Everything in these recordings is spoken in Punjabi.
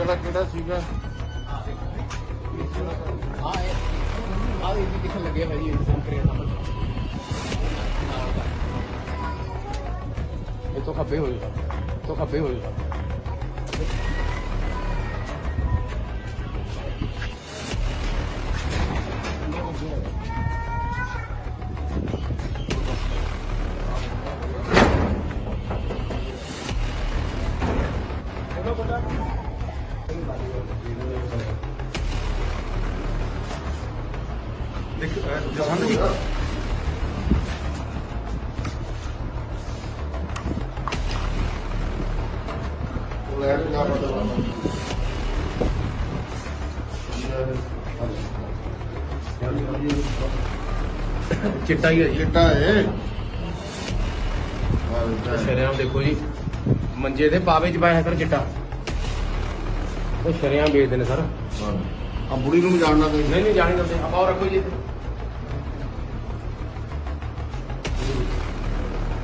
ਵਾਲਾ ਕਿਹੜਾ ਸੀਗਾ? ਆ ਇਹ ਆ ਇਹ ਕਿੱਥੇ ਲੱਗੇ ਹੋਏ ਜੀ ਸੰਕਰੇ ਨੰਬਰ ਇਹ ਤੋਂ ਖੱਬੇ ਹੋਏ ਤੋਂ ਖੱਬੇ ਜਾ। ਪਤਾ ਚਿੱਟਾ ਹੀ ਹੈ ਜੀ। ਚਿੱਟਾ ਹੈ। ਸ਼ਰਿਆਮ ਦੇਖੋ ਜੀ। ਮੰਜੇ ਦੇ ਪਾਵੇ ਚ ਪਾਇਆ ਸਰ ਚਿੱਟਾ। ਉਹ ਸ਼ਰਿਆਮ ਵੇਚਦੇ ਨੇ ਸਰ। ਆ ਬੁੜੀ ਨੂੰ ਵੀ ਜਾਣਨਾ ਤੇ ਨਹੀਂ ਨਹੀਂ ਜਾਣੀ ਦਿੰਦੇ ਆਪਾਂ ਉਹ ਰੱਖੋ ਜੀ। ਇੱਥੇ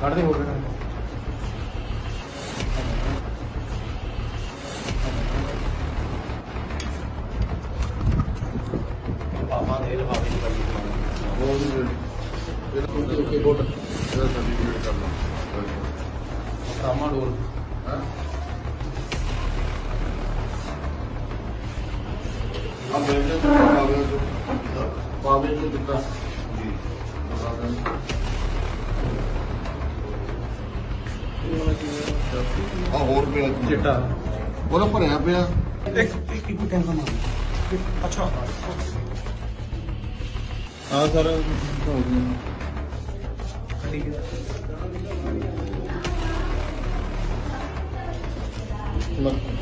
ਕੱਢ ਦੇ ਹੋਰ। ਪਾਪਾ ਦੇ ਚ ਕੱਢੀ ਸਮਾਨ ਉਹ ਵੀ ਇਹਦਾ ਕੋਈ ਓਕੇ ਸਰਟੀਫਿਕੇਟ ਹਾਂ? ਆ ਮੇਰੇ ਦੇ ਪਾਵੇ ਜੋ ਪਾਵੇ ਜੋ ਦਿੱਤਾ ਜੀ ਆ ਹੋਰ ਪਿਆ ਚਿੱਟਾ ਉਹਦਾ ਭਰਿਆ ਪਿਆ ਇੱਕ ਇੱਕ ਇੱਕ ਕੈਮਰਾ ਮਾਰ ਅੱਛਾ ਹਾਂ ਸਰ ਠੀਕ ਹੈ ਮੁੰਡਾ ਕਰਦੇ ਉਹ ਉਹ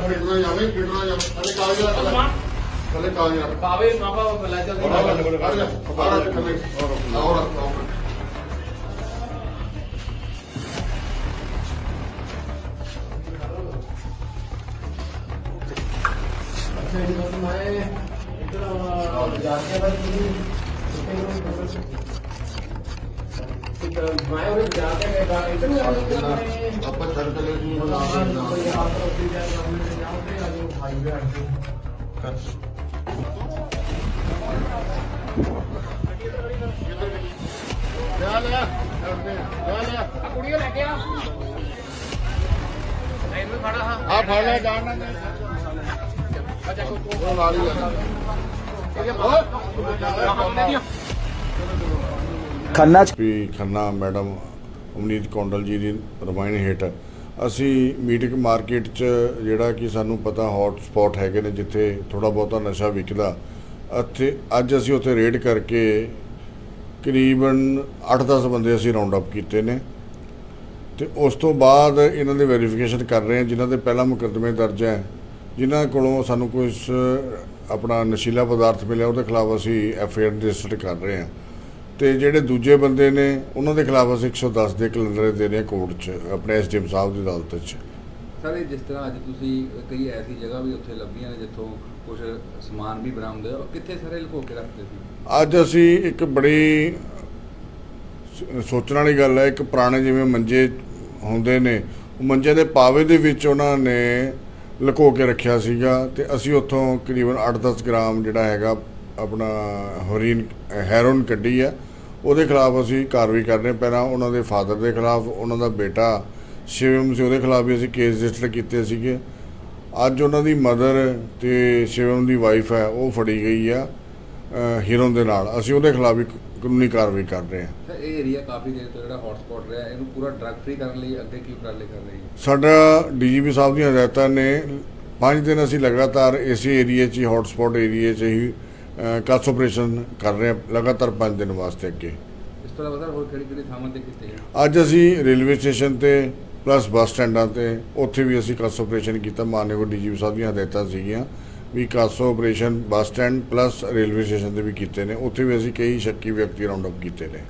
ਕਿਡਨਾ ਜਾਵੇ ਕਿਡਨਾ ਜਾਵੇ ਥੱਲੇ ਕਾਗਜ਼ ਰੱਖ ਥੱਲੇ ਕਾਗਜ਼ ਰੱਖ ਪਾਵੇ ਮਾਪਾ ਲੈ ਚੱਲਦੇ ਕੱਢ ਜਾ ਬਾਹਰ ਰੱਖ ਆਪਾਂ ਛੱਡ ਚਲੇ ਜੀ ਹੁਣ ਆ ਲਿਆ ਲਿਆ ਲਿਆ ਲਿਆ ਕੁੜੀਓ ਲੈ ਕੇ ਆ ਨਹੀਂ ਨੂੰ ਫੜਾ ਹਾਂ ਆ ਫੜ ਲੈ, ਜਾਣ ਨਾ। ਅੱਛਾ ਕੋ ਉਹ ਨਾਲ ਹੀ ਲੈ ਖੰਨਾ ਚ? ਵੀ ਖੰਨਾ ਮੈਡਮ ਉਮਨੀਤ ਕੌਂਡਲ ਜੀ ਦੀ ਰਮਾਇਣ ਹੇਠ ਅਸੀਂ ਮੀਟਿੰਗ ਮਾਰਕੀਟ 'ਚ ਜਿਹੜਾ ਕਿ ਸਾਨੂੰ ਪਤਾ ਹੌਟ ਸਪੌਟ ਹੈਗੇ ਨੇ ਜਿੱਥੇ ਥੋੜਾ ਬਹੁਤਾ ਨਸ਼ਾ ਵਿਕਦਾ, ਅਤੇ ਅੱਜ ਅਸੀਂ ਉੱਥੇ ਰੇਡ ਕਰਕੇ ਕਰੀਬਨ 8-10 ਬੰਦੇ ਅਸੀਂ ਰਾਉਂਡ ਅਪ ਕੀਤੇ ਨੇ। ਤੇ ਉਸ ਤੋਂ ਬਾਅਦ ਇਹਨਾਂ ਦੇ ਵੈਰੀਫਿਕੇਸ਼ਨ ਕਰ ਰਹੇ ਹਾਂ, ਜਿਨ੍ਹਾਂ ਦੇ ਪਹਿਲਾ ਮੁਕੱਦਮੇ ਦਰਜ ਹੈ, ਜਿਨ੍ਹਾਂ ਕੋਲੋਂ ਸਾਨੂੰ ਕੁਝ ਆਪਣਾ ਨਸ਼ੀਲਾ ਪਦਾਰਥ ਮਿਲਿਆ, ਉਹਦੇ ਖਿਲਾਫ ਅਸੀਂ ਐਫ ਆਈ ਆਰ ਰਜਿਸਟਰ ਕਰ ਰਹੇ ਹਾਂ। ਤੇ ਜਿਹੜੇ ਦੂਜੇ ਬੰਦੇ ਨੇ ਉਹਨਾਂ ਦੇ ਖਿਲਾਫ ਅਸੀਂ 110 ਦੇ ਕੈਲੰਡਰ ਦੇ ਰਹੇ ਹਾਂ ਕੋਰਟ 'ਚ ਆਪਣੇ ਐਸਡੀਐਮ ਸਾਹਿਬ ਦੀ ਅਦਾਲਤ 'ਚ। ਸਰ ਇਹ ਜਿਸ ਤਰ੍ਹਾਂ ਅੱਜ ਤੁਸੀਂ ਕਈ ਐਸੀ ਜਗ੍ਹਾ ਵੀ ਉੱਥੇ ਲੱਭੀਆਂ ਨੇ ਜਿੱਥੋਂ ਕੁਝ ਸਮਾਨ ਵੀ ਬਰਾਮਦ ਹੋਇਆ ਕਿੱਥੇ ਸਾਰੇ ਲੁਕੋ ਕੇ ਰੱਖਦੇ ਸੀ? ਅੱਜ ਅਸੀਂ ਇੱਕ ਬੜੀ ਸੋਚਣ ਵਾਲੀ ਗੱਲ ਹੈ ਇੱਕ ਪੁਰਾਣੇ ਜਿਵੇਂ ਮੰਜੇ ਹੁੰਦੇ ਨੇ ਉਹ ਮੰਜੇ ਦੇ ਪਾਵੇ ਦੇ ਵਿੱਚ ਉਹਨਾਂ ਨੇ ਲੁਕੋ ਕੇ ਰੱਖਿਆ ਸੀਗਾ ਤੇ ਅਸੀਂ ਉੱਥੋਂ ਕਰੀਬਨ 8-10 ਗ੍ਰਾਮ ਜਿਹੜਾ ਹੈਗਾ ਆਪਣਾ ਹੈਰੋਇਨ ਹੈਰੋਇਨ ਕੱਢੀ ਆ। ਉਹਦੇ ਖਿਲਾਫ ਅਸੀਂ ਕਾਰਵਾਈ ਕਰ ਰਹੇ ਹਾਂ। ਪਹਿਲਾਂ ਉਹਨਾਂ ਦੇ ਫਾਦਰ ਦੇ ਖਿਲਾਫ ਉਹਨਾਂ ਦਾ ਬੇਟਾ ਸ਼ਿਵਮ ਸੀ ਉਹਦੇ ਖਿਲਾਫ ਵੀ ਅਸੀਂ ਕੇਸ ਰਜਿਸਟਰ ਕੀਤੇ ਸੀਗੇ। ਅੱਜ ਉਹਨਾਂ ਦੀ ਮਦਰ ਤੇ ਸ਼ਿਵਮ ਦੀ ਵਾਈਫ ਹੈ ਉਹ ਫੜੀ ਗਈ ਆ ਹੀਰੋਨ ਦੇ ਨਾਲ। ਅਸੀਂ ਉਹਦੇ ਖਿਲਾਫ ਵੀ ਕਾਨੂੰਨੀ ਕਾਰਵਾਈ ਕਰ ਰਹੇ ਹਾਂ। ਸਰ ਇਹ ਏਰੀਆ ਕਾਫੀ ਦੇਰ ਤੋਂ ਜਿਹੜਾ ਹੌਟਸਪੌਟ ਰਿਹਾ ਇਹਨੂੰ ਪੂਰਾ ਡਰੱਗ ਫ੍ਰੀ ਕਰਨ ਲਈ ਅੱਗੇ ਕੀ ਉਪਰਾਲੇ ਕਰ ਰਹੀ ਹੈ ਸਾਡਾ ਡੀਜੀਪੀ ਸਾਹਿਬ ਦੀਆਂ ਹਦਾਇਤਾਂ ਨੇ। ਪੰਜ ਦਿਨ ਅਸੀਂ ਲਗਾਤਾਰ ਇਸੇ ਏਰੀਏ 'ਚ ਹੀ ਹੌਟਸਪੌਟ ਏਰੀਏ 'ਚ ਹੀ ਕਾਸ ਆਪਰੇਸ਼ਨ ਕਰ ਰਹੇ ਹਾਂ ਲਗਾਤਾਰ ਪੰਜ ਦਿਨ ਵਾਸਤੇ ਅੱਗੇ। ਇਸ ਤੋਂ ਇਲਾਵਾ ਸਰ ਹੋਰ ਕਿਹੜੀ ਕਿਹੜੀ ਥਾਵਾਂ ਤੇ ਕੀਤੇ? ਅੱਜ ਅਸੀਂ ਰੇਲਵੇ ਸਟੇਸ਼ਨ ਤੇ ਪਲੱਸ ਬੱਸ ਸਟੈਂਡਾਂ ਤੇ ਉੱਥੇ ਵੀ ਅਸੀਂ ਕਾਸ ਆਪਰੇਸ਼ਨ ਕੀਤਾ ਮਾਨਯੋਗ ਡੀਜੀਪੀ ਸਾਹਿਬ ਦੀਆਂ ਹਦਾਇਤਾਂ ਸੀਗੀਆਂ ਵੀ ਕਾਸ operation bus stand plus railway station ਤੇ ਵੀ ਕੀਤੇ ਨੇ ਉੱਥੇ ਵੀ ਅਸੀਂ ਕਈ ਸ਼ੱਕੀ ਵਿਅਕਤੀ ਰਾਉਂਡ ਅਪ ਕੀਤੇ ਨੇ।